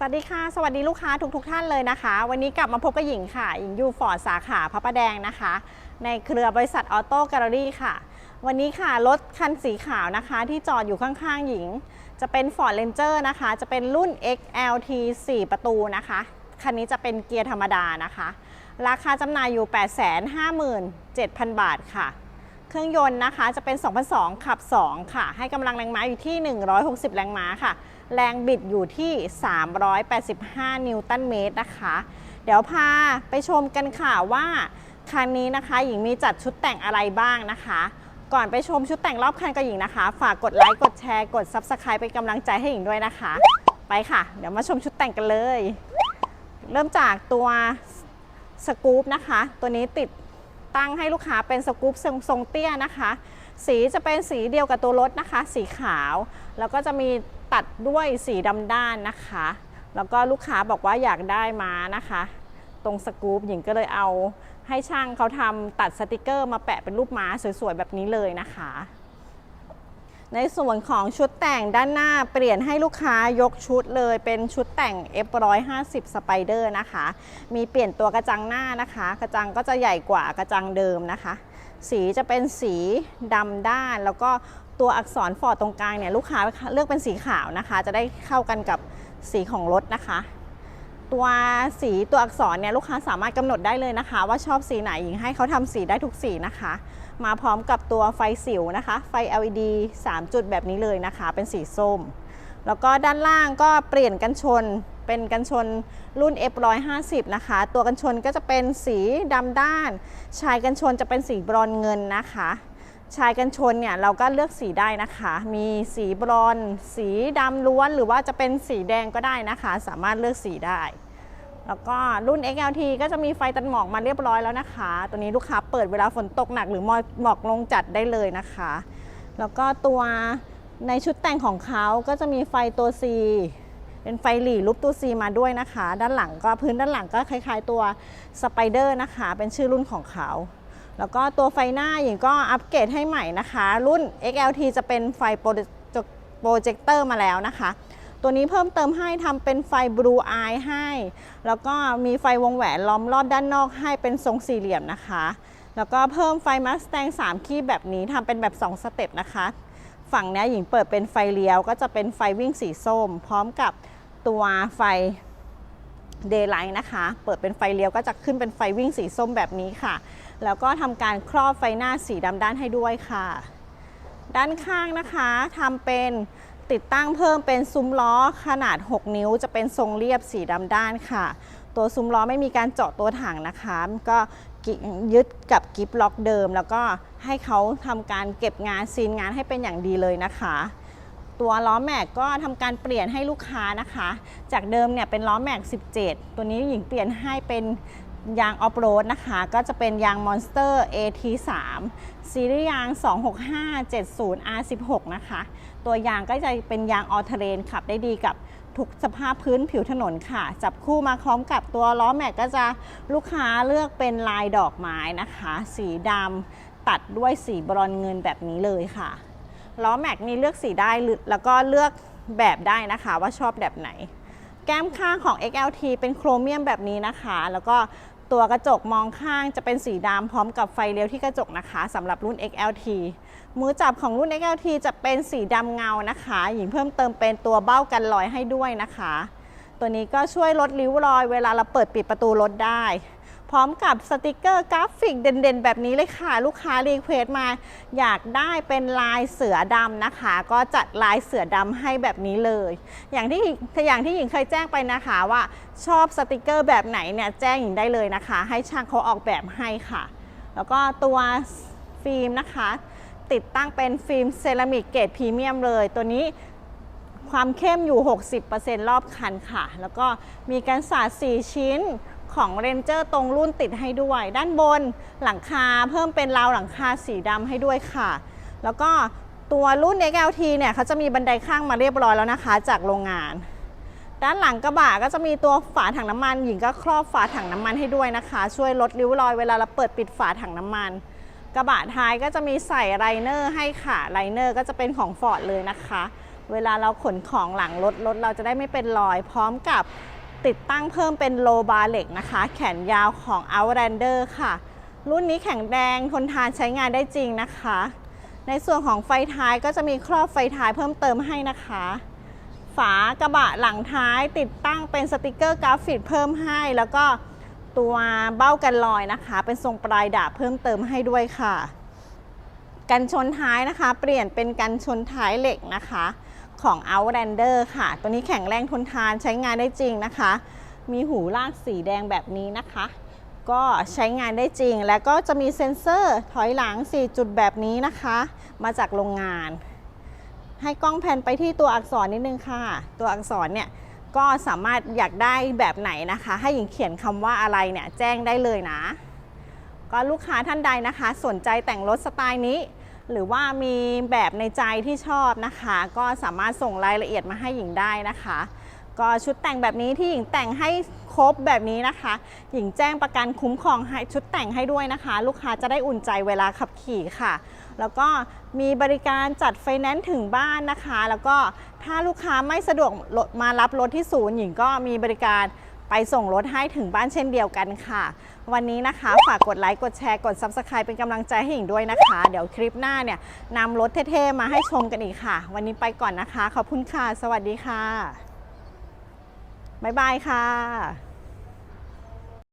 สวัสดีค่ะ สวัสดีลูกค้าทุกทท่านเลยนะคะ วันนี้กลับมาพบกับหญิงค่ะหญิงอยู่ฟอร์ดสาขาพระประแดงนะคะ ในเครือบริษัทออโต้แกลเลอรี่ค่ะ วันนี้ค่ะ รถคันสีขาวนะคะ ที่จอดอยู่ข้างๆหญิง จะเป็น Ford Ranger นะคะ จะเป็นรุ่น XLT 4 ประตูนะคะ คันนี้จะเป็นเกียร์ธรรมดานะคะ ราคาจำหน่ายอยู่ 857,000 บาทค่ะ เครื่องยนต์นะคะจะเป็น 2002 ขับ 2 ค่ะ ให้กำลังแรงม้าอยู่ที่ 160 แรงม้าค่ะ แรงบิดอยู่ที่ 385 นิวตันเมตรนะคะ เดี๋ยวพาไปชมกันค่ะว่าคันนี้นะคะ หญิงมีจัดชุดแต่งอะไรบ้างนะคะ ก่อนไปชมชุดแต่งรอบคันกับหญิงนะคะ ฝากกดไลค์ กดแชร์ กด Subscribe เป็นกำลังใจให้หญิงด้วยนะคะ ไปค่ะ เดี๋ยวมาชมชุดแต่งกันเลย เริ่มจากตัวสกู๊ปนะคะ ตัวนี้ติด ตั้งให้ลูกค้าเป็นสกู๊ปทรงงเตี้ยนะคะ สีจะเป็นสีเดียวกับตัวรถนะคะ สีขาว แล้วก็จะมีตัดด้วยสีดำด้านนะคะ แล้วก็ลูกค้าบอกว่าอยากได้มานะคะ ตรงสกู๊ปหญิงก็เลยเอาให้ช่างเขาทำตัดสติกเกอร์มาแปะเป็นรูปม้าสวยๆแบบนี้เลยนะคะ ในส่วนของชุดแต่งด้านหน้าเปลี่ยนให้ลูกค้ายกชุดเลยเป็นชุดแต่ง F150 Spider นะคะ มีเปลี่ยนตัวกระจังหน้านะคะ กระจังก็จะใหญ่กว่ากระจังเดิมนะคะ สีจะเป็นสีดำด้าน แล้วก็ตัวอักษรฟอร์ดตรงกลางเนี่ยลูกค้าเลือกเป็นสีขาวนะคะ จะได้เข้ากันกับสีของรถนะคะตัวสีตัวอักษรเนี่ยลูกค้าสามารถกำหนดได้เลยนะคะ ว่าชอบสีไหนหญิงให้เขาทำสีได้ทุกสีนะคะ มาพร้อมกับตัวไฟสิวนะคะ ไฟ LED 3 จุดแบบนี้เลยนะคะ เป็นสีส้ม แล้วก็ด้านล่างก็เปลี่ยนกันชนเป็นกันชนรุ่น F150 นะคะ ตัวกันชนก็จะเป็นสีดำด้าน ชายกันชนจะเป็นสีบรอนเงินนะคะ ชายกันชนเนี่ยเราก็เลือกสีได้นะคะ มีสีบรอน สีดำล้วน หรือว่าจะเป็นสีแดงก็ได้นะคะ สามารถเลือกสีได้ แล้วก็รุ่น XLT ก็จะมีไฟตัดหมอกมาเรียบร้อยแล้วนะคะ ตัวนี้ลูกค้าเปิดเวลาฝนตกหนักหรือหมอกหมอกลงจัดได้เลยนะคะ แล้วก็ตัวในชุดแต่งของเขาก็จะมีไฟตัว C เป็นไฟหลีรูปตัว C มาด้วยนะคะ ด้านหลังก็พื้นด้านหลังก็คล้ายๆตัวสไปเดอร์นะคะ เป็นชื่อรุ่นของเขา แล้วก็ตัวไฟหน้าหญิงก็อัปเกรดให้ใหม่นะคะ รุ่น XLT จะเป็นไฟโปรเจคเตอร์มาแล้วนะคะ ตัวนี้เพิ่มเติมให้ทำเป็นไฟ Blue Eye ให้ แล้วก็มีไฟวงแหวนล้อมรอบด้านนอกให้เป็นทรงสี่เหลี่ยมนะคะ แล้วก็เพิ่มไฟ Mustang 3คีบแบบนี้ทำเป็นแบบ 2 สเต็ปนะคะ ฝั่งนี้ยหญิงเปิดเป็นไฟเลี้ยว ก็จะเป็นไฟวิ่งสีส้ม พร้อมกับตัวไฟ Daylight นะคะ เปิดเป็นไฟเลี้ยวก็จะขึ้นเป็นไฟวิ่งสีส้มแบบนี้ค่ะ แล้วก็ทำการครอบไฟหน้าสีดำด้านให้ด้วยค่ะ ด้านข้างนะคะทำเป็น ติดตั้งเพิ่มเป็นซุ้มล้อขนาด 6 นิ้ว จะเป็นทรงเรียบสีดำด้านค่ะ ตัวซุ้มล้อไม่มีการเจาะตัวถังนะคะ ก็ยึดกับกิฟล็อกเดิม แล้วก็ให้เขาทำการเก็บงานซีนงานให้เป็นอย่างดีเลยนะคะ ตัวล้อแม็กก็ทำการเปลี่ยนให้ลูกค้านะคะ จากเดิมเนี่ยเป็นล้อแม็ก 17 ตัวนี้หญิงเปลี่ยนให้เป็น ยางออฟโรดนะคะ ก็จะเป็นยาง Monster AT3 ซีรีส์ยาง 26570 R16 นะคะ ตัวยางก็จะเป็นยางออเทเรนขับได้ดีกับทุกสภาพพื้นผิวถนนค่ะ จับคู่มาพร้อมกับตัวล้อแม็กก็จะลูกค้าเลือกเป็นลายดอกไม้นะคะ สีดำตัดด้วยสีบรอนเงินแบบนี้เลยค่ะล้อแม็กนี่เลือกสีได้แล้วก็เลือกแบบได้นะคะว่าชอบแบบไหน แก้มข้างของ XLT เป็นโครเมียมแบบนี้นะคะ แล้วก็ ตัวกระจกมองข้างจะเป็นสีดำพร้อมกับไฟเลี้ยวที่กระจกนะคะสำหรับรุ่น XLT มือจับของรุ่น XLT จะเป็นสีดำเงานะคะ หญิงเพิ่มเติมเป็นตัวเบ้ากันรอยให้ด้วยนะคะ ตัวนี้ก็ช่วยลดริ้วรอยเวลาเราเปิดปิดประตูรถได้ พร้อมกับสติกเกอร์กราฟิกเด่นๆ แบบนี้เลยค่ะ ลูกค้ารีเควสมา อยากได้เป็นลายเสือดำนะคะ ก็จัดลายเสือดำให้แบบนี้เลย อย่างที่อย่างที่หญิงเคยแจ้งไปนะคะว่าชอบสติกเกอร์แบบไหนเนี่ยแจ้งหญิงได้เลยนะคะ ให้ช่างเขาออกแบบให้ค่ะ แล้วก็ตัวฟิล์มนะคะ ติดตั้งเป็นฟิล์มเซรามิกเกรดพรีเมียมเลย ตัวนี้ความเข้มอยู่ 60%รอบคันค่ะ แล้วก็มีการสาด4ชิ้น ของเรนเจอร์ตรงรุ่นติดให้ด้วย ด้านบนหลังคาเพิ่มเป็นราวหลังคาสีดำให้ด้วยค่ะ แล้วก็ตัวรุ่น XLT เนี่ยเขาจะมีบันไดข้างมาเรียบร้อยแล้วนะคะ จากโรงงาน ด้านหลังกระบะก็จะมีตัวฝาถังน้ำมัน หญิงก็ครอบฝาถังน้ำมันให้ด้วยนะคะ ช่วยลดริ้วรอยเวลาเราเปิดปิดฝาถังน้ำมัน กระบะท้ายก็จะมีใส่ไรเนอร์ให้ค่ะไรเนอร์ก็จะเป็นของฟอร์ดเลยนะคะ เวลาเราขนของหลังรถรถเราจะได้ไม่เป็นรอย พร้อมกับ ติดตั้งเพิ่มเป็นโลบาร์เหล็กนะคะ แขนยาวของ Outlander ค่ะ รุ่นนี้แข็งแรงทนทานใช้งานได้จริงนะคะ ในส่วนของไฟท้ายก็จะมีครอบไฟท้ายเพิ่มเติมให้นะคะ ฝากระบะหลังท้ายติดตั้งเป็นสติกเกอร์กราฟิกเพิ่มให้ แล้วก็ตัวเบ้ากันลอยนะคะ เป็นทรงปลายดาบเพิ่มเติมให้ด้วยค่ะ กันชนท้ายนะคะ เปลี่ยนเป็นกันชนท้ายเหล็กนะคะ ของ Outlander ค่ะ ตัวนี้แข็งแรงทนทานใช้งานได้จริงนะคะ มีหูลากสีแดงแบบนี้นะคะ ก็ใช้งานได้จริง แล้วก็จะมีเซ็นเซอร์ถอยหลัง 4 จุดแบบนี้นะคะ มาจากโรงงาน ให้กล้องแพนไปที่ตัวอักษรนิดนึงค่ะ ตัวอักษรเนี่ยก็สามารถอยากได้แบบไหนนะคะ ให้หญิงเขียนคำว่าอะไรเนี่ยแจ้งได้เลยนะ ก็ลูกค้าท่านใดนะคะ สนใจแต่งรถสไตล์นี้ หรือว่ามีแบบในใจที่ชอบนะคะ ก็สามารถส่งรายละเอียดมาให้หญิงได้นะคะ ก็ชุดแต่งแบบนี้ที่หญิงแต่งให้ครบแบบนี้นะคะ หญิงแจ้งประกันคุ้มครองให้ชุดแต่งให้ด้วยนะคะ ลูกค้าจะได้อุ่นใจเวลาขับขี่ค่ะ แล้วก็มีบริการจัดไฟแนนซ์ถึงบ้านนะคะ แล้วก็ถ้าลูกค้าไม่สะดวกมารับรถที่ศูนย์หญิงก็มีบริการ ไปส่งรถให้ถึงบ้านเช่นเดียวกันค่ะ วันนี้นะคะฝากกดไลค์กดแชร์กด Subscribe เป็นกำลังใจให้หญิงด้วยนะคะ เดี๋ยวคลิปหน้าเนี่ยนำรถเท่ๆมาให้ชมกันอีกค่ะ วันนี้ไปก่อนนะคะ ขอบคุณค่ะ สวัสดีค่ะบ๊ายบายค่ะ